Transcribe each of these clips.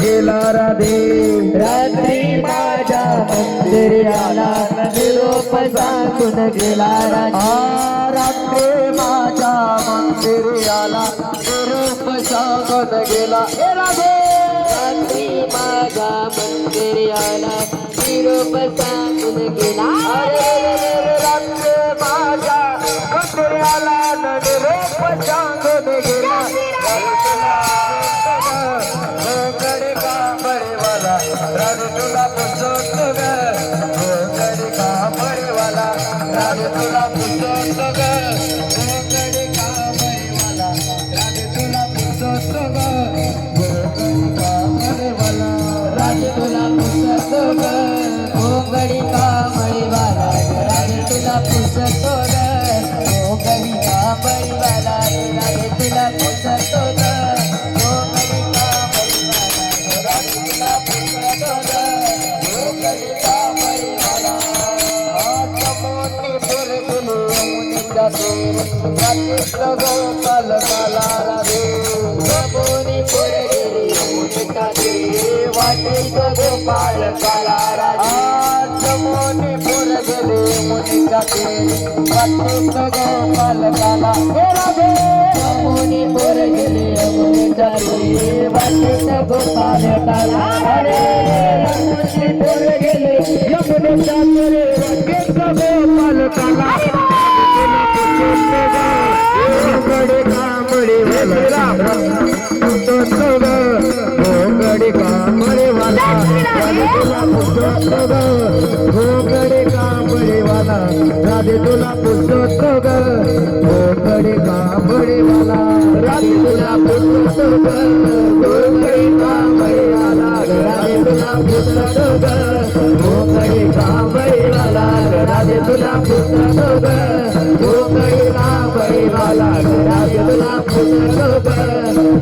गेला राधे रात्री माझ्या मंदिराला गेलो पसाकून गेला राधे माझ्या मंदिराला रूप सांगत गेला. हे राधे! रात्री माझ्या मंदिराला रूप सांगून गेला तुला पुसतो ग गोपाल काला राजमोने बोल गेले मुनिकाते प्रकृत गोपाल काला हे राधे मोने बोल गेले मुनिकाते वाटेत गोपाल काला अरे मोने बोल गेले यमुने जाते रे वाटेत गोपाल काला कडे कांबळेवाला राधे तुला पुसतो ग कडे कांबळेवाला राधे तुला पुसतो ग कडे कांबळेवाला राधे तुला पुसतो ग कडे कांबळेवाला राधे तुला पुसतो ग कडे कांबळेवाला राधे तुला पुसतो ग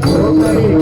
कडे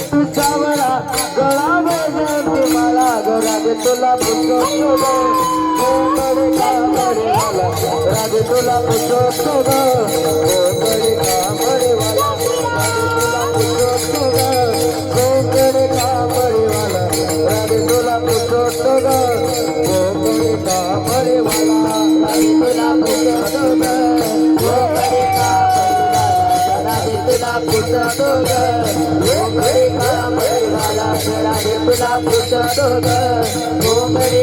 तुला पुजो सुनो कोमल कामडवाला राग तुला पुजो सुनो कोमल कामडवाला राग तुला पुजो सुनो कोमल कामडवाला राग तुला पुजो सुनो कोमल कामडवाला राग तुला पुजो सुनो कोमल कामडवाला राग तुला पुजो सुनो कोमल कामडवाला वाला तुला पुसतो ग कोकणी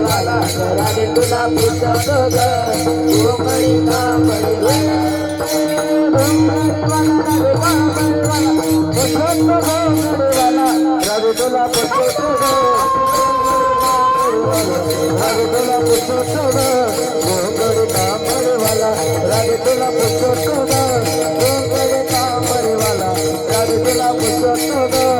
वाला घराने तुला पुसतो ग कोकणी कापडी तुला पुसतो तुला पुसतो ग कोकणी कापडी वाला रवी तुला पुसतो ग कोकणी कापडी वाला रवी तुला पुसतो